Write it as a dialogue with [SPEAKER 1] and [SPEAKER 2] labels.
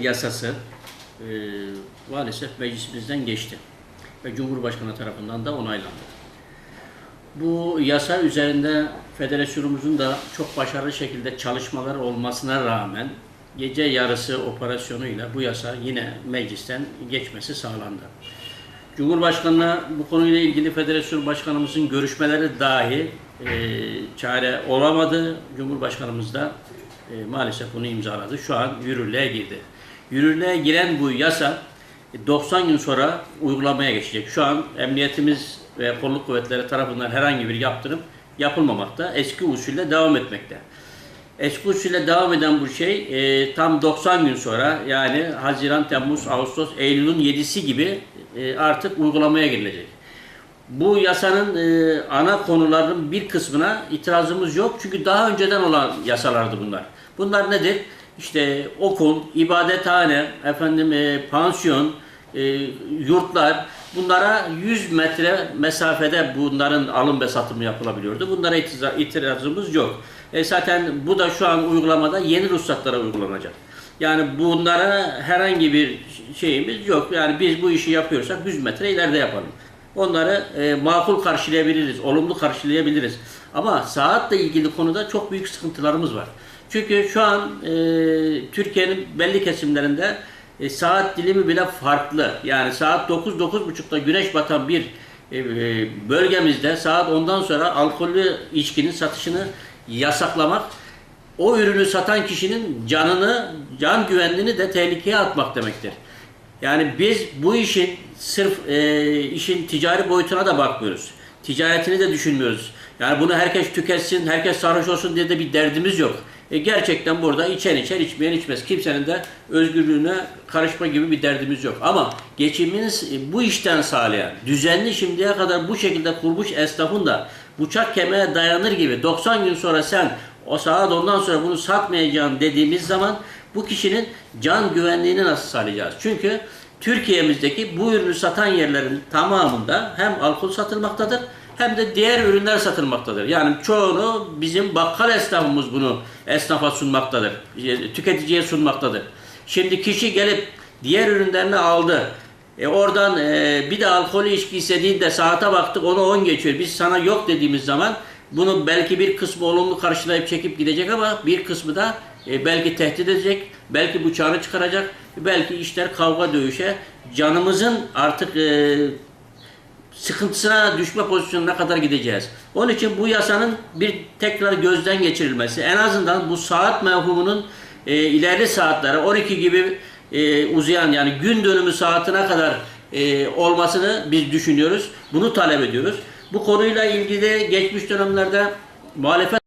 [SPEAKER 1] yasası e, maalesef meclisimizden geçti ve Cumhurbaşkanı tarafından da onaylandı. Bu yasa üzerinde federasyonumuzun da çok başarılı şekilde çalışmalar olmasına rağmen gece yarısı operasyonuyla bu yasa yine meclisten geçmesi sağlandı. Cumhurbaşkanı'na bu konuyla ilgili federasyon başkanımızın görüşmeleri dahi e, çare olamadı. Cumhurbaşkanımız da e, maalesef bunu imzaladı. Şu an yürürlüğe girdi. Yürürlüğe giren bu yasa e, 90 gün sonra uygulamaya geçecek. Şu an emniyetimiz ve kolluk kuvvetleri tarafından herhangi bir yaptırım yapılmamakta. Eski usulle devam etmekte. Eski usulle devam eden bu şey e, tam 90 gün sonra yani Haziran, Temmuz, Ağustos, Eylül'ün 7'si gibi e, artık uygulamaya girilecek. Bu yasanın e, ana konularının bir kısmına itirazımız yok. Çünkü daha önceden olan yasalardı bunlar. Bunlar nedir? İşte okul, ibadethane, efendim e, pansiyon, e, yurtlar bunlara 100 metre mesafede bunların alım ve satımı yapılabiliyordu. Bunlara itiraz- itirazımız yok. E, zaten bu da şu an uygulamada yeni ruhsatlara uygulanacak. Yani bunlara herhangi bir şeyimiz yok. Yani biz bu işi yapıyorsak 100 metre ileride yapalım. Onları e, makul karşılayabiliriz, olumlu karşılayabiliriz. Ama saatle ilgili konuda çok büyük sıkıntılarımız var. Çünkü şu an e, Türkiye'nin belli kesimlerinde e, saat dilimi bile farklı. Yani saat 9-9.30'da güneş batan bir e, e, bölgemizde saat ondan sonra alkollü içkinin satışını yasaklamak o ürünü satan kişinin canını, can güvenliğini de tehlikeye atmak demektir. Yani biz bu işin sırf e, işin ticari boyutuna da bakmıyoruz. Ticaretini de düşünmüyoruz. Yani bunu herkes tüketsin, herkes sarhoş olsun diye de bir derdimiz yok. E, gerçekten burada içen içer, içmeyen içmez. Kimsenin de özgürlüğüne karışma gibi bir derdimiz yok. Ama geçiminiz e, bu işten sağlayan, düzenli şimdiye kadar bu şekilde kurmuş esnafın da bıçak kemiğe dayanır gibi 90 gün sonra sen o saat ondan sonra bunu satmayacağım dediğimiz zaman bu kişinin can güvenliğini nasıl sağlayacağız? Çünkü Türkiye'mizdeki bu ürünü satan yerlerin tamamında hem alkol satılmaktadır hem de diğer ürünler satılmaktadır. Yani çoğunu bizim bakkal esnafımız bunu esnafa sunmaktadır. e, Tüketiciye sunmaktadır. Şimdi kişi gelip diğer ürünlerini aldı. E oradan e, bir de alkolü içki istediğinde saate baktık onu 10 geçiyor. Biz sana yok dediğimiz zaman bunu belki bir kısmı olumlu karşılayıp çekip gidecek ama bir kısmı da e, belki tehdit edecek, belki bıçağını çıkaracak, belki işler kavga dövüşe canımızın artık e, sıkıntısına düşme pozisyonuna kadar gideceğiz. Onun için bu yasanın bir tekrar gözden geçirilmesi, en azından bu saat mevhumunun e, ilerli saatlere 12 gibi e, uzayan yani gün dönümü saatine kadar olmasını biz düşünüyoruz. Bunu talep ediyoruz. Bu konuyla ilgili geçmiş dönemlerde muhalefet